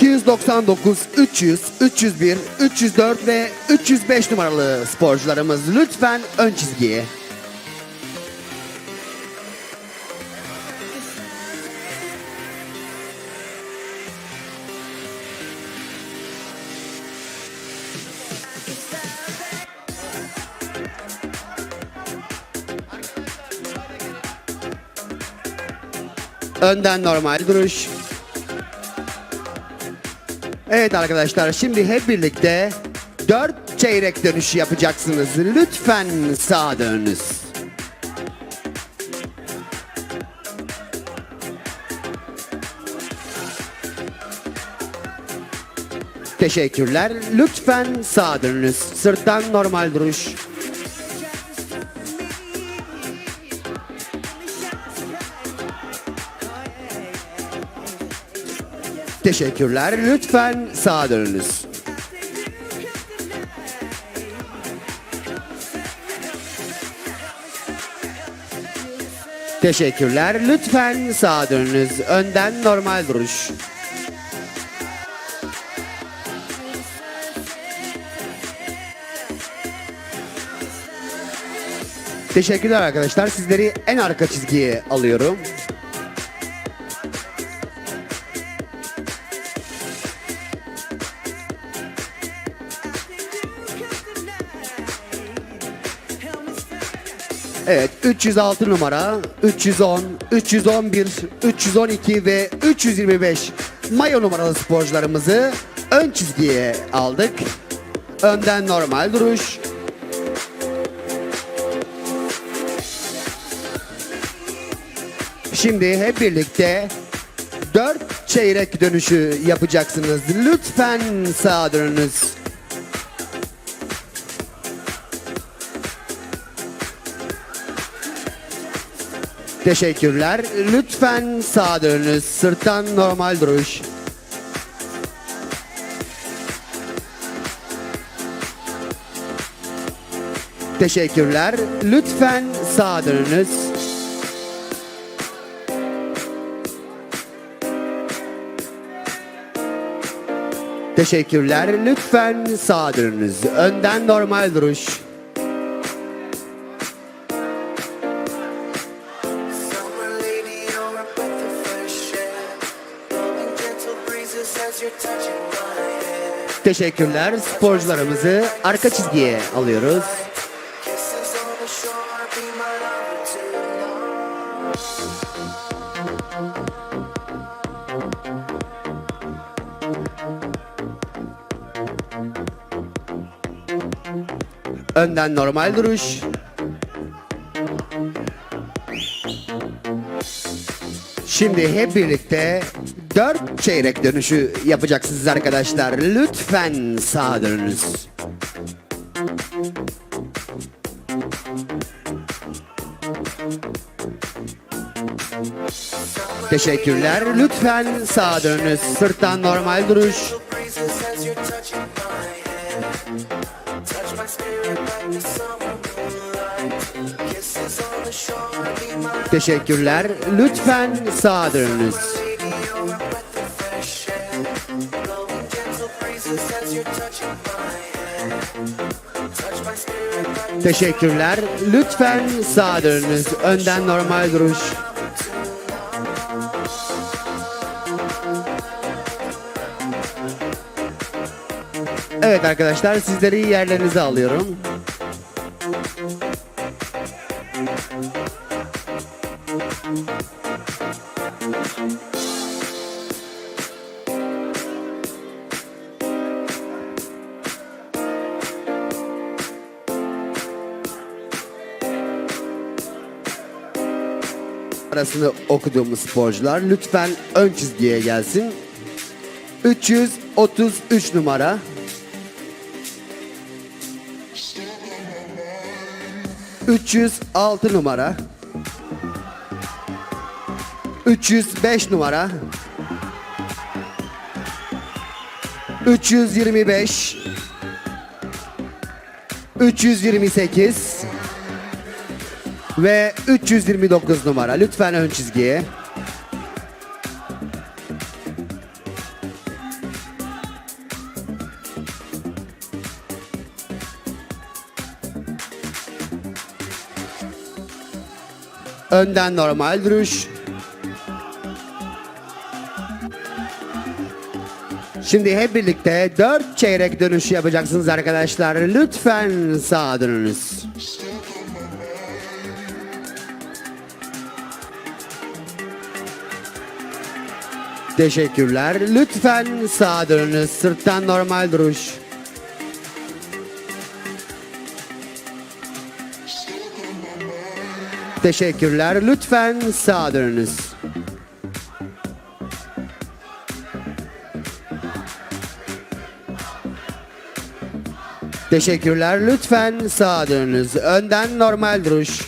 299, 300, 301, 304 ve 305 numaralı sporcularımız lütfen ön çizgiye. Önden normal duruş. Evet arkadaşlar şimdi hep birlikte dört çeyrek dönüşü yapacaksınız. Lütfen sağa dönünüz. Teşekkürler. Lütfen sağa dönünüz. Sırttan normal duruş. Teşekkürler. Lütfen sağa dönünüz. Teşekkürler. Lütfen sağa dönünüz. Önden normal duruş. Teşekkürler arkadaşlar. Sizleri en arka çizgiye alıyorum. Evet 306 numara, 310, 311, 312 ve 325 mayo numaralı sporcularımızı ön çizgiye aldık. Önden normal duruş. Şimdi hep birlikte 4 çeyrek dönüşü yapacaksınız. Lütfen sağa dönünüz. Teşekkürler. Lütfen sağa dönünüz. Sırttan normal duruş. Teşekkürler. Lütfen sağa dönünüz. Teşekkürler. Lütfen sağa dönünüz. Önden normal duruş. Teşekkürler. Sporcularımızı arka çizgiye alıyoruz. Önden normal duruş. Şimdi hep birlikte dört çeyrek dönüşü yapacaksınız arkadaşlar. Lütfen sağa dönünüz. Teşekkürler. Lütfen sağa dönünüz. Sırttan normal duruş. Breezes as you're touching Teşekkürler. Lütfen sağa dönünüz. Önden normal duruş. Evet arkadaşlar sizleri yerlerinize alıyorum. Arasını okuduğumuz sporcular lütfen ön çizgiye gelsin. 333 numara. ...306 numara... ...305 numara... ...325... ...328 ve 329 numara. Lütfen ön çizgiye. Önden normal duruş. Şimdi hep birlikte 4 çeyrek dönüşü yapacaksınız arkadaşlar. Lütfen sağa dönünüz. Teşekkürler. Lütfen sağa dönünüz. Sırttan normal duruş. Teşekkürler. Lütfen sağa dönünüz. Teşekkürler. Lütfen sağa dönünüz. Önden normal duruş.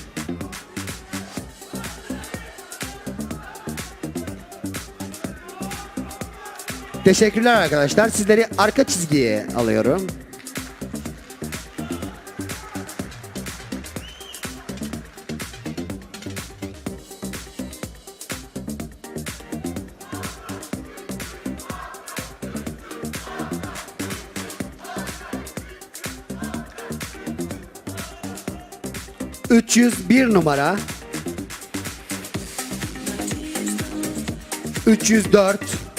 Teşekkürler arkadaşlar. Sizleri arka çizgiye alıyorum. ...301 numara... ...304...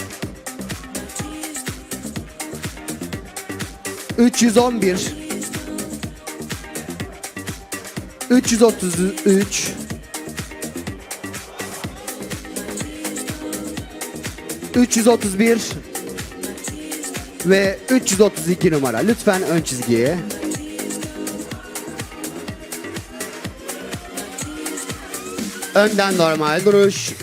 311 333 331 ve 332 numara. Lütfen ön çizgiye. Önden normal duruş.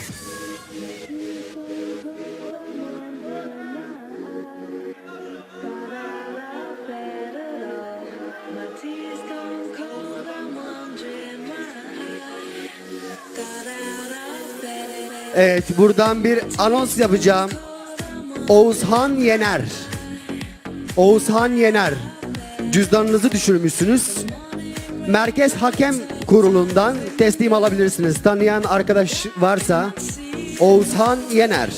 Evet buradan bir anons yapacağım. Oğuzhan Yener. Oğuzhan Yener. Cüzdanınızı düşürmüşsünüz. Merkez Hakem Kurulu'ndan teslim alabilirsiniz. Tanıyan arkadaş varsa Oğuzhan Yener.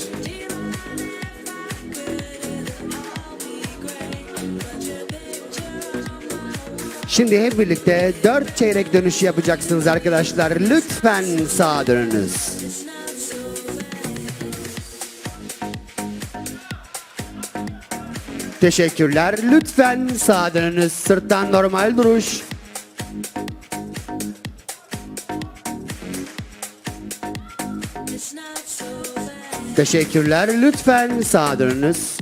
Şimdi hep birlikte dört çeyrek dönüşü yapacaksınız arkadaşlar. Lütfen sağa dönünüz. Teşekkürler. Lütfen sağa dönünüz. Sırttan normal duruş. Teşekkürler. Lütfen sağa dönünüz.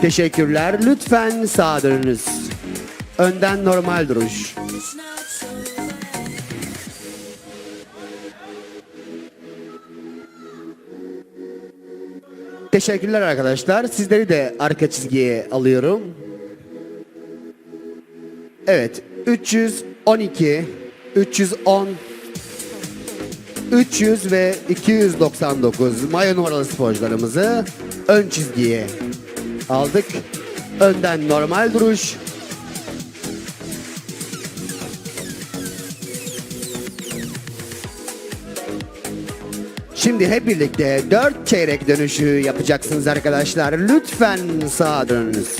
Teşekkürler. Lütfen sağa dönünüz. Önden normal duruş. Teşekkürler arkadaşlar. Sizleri de arka çizgiye alıyorum. Evet. 312, 310, 300 ve 299 maya numaralı sporcularımızı ön çizgiye aldık. Önden normal duruş. Şimdi hep birlikte dört çeyrek dönüşü yapacaksınız arkadaşlar. Lütfen sağa dönünüz.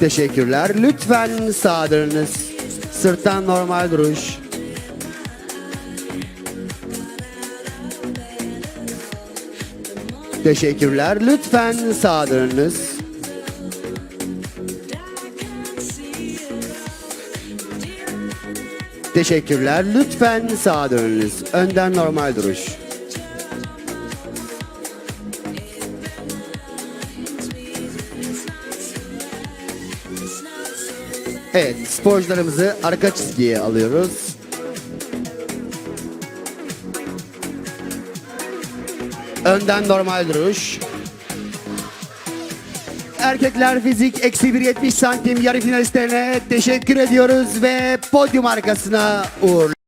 Teşekkürler. Lütfen sağa dönünüz. Sırttan normal duruş. Teşekkürler. Lütfen sağa dönünüz. Teşekkürler. Lütfen sağa dönünüz. Önden normal duruş. Evet, sporcularımızı arka çizgiye alıyoruz. Önden normal duruş. Erkekler fizik eksi 1.70 santim yarı finalistlerine teşekkür ediyoruz ve podyum arkasına uğurluyoruz.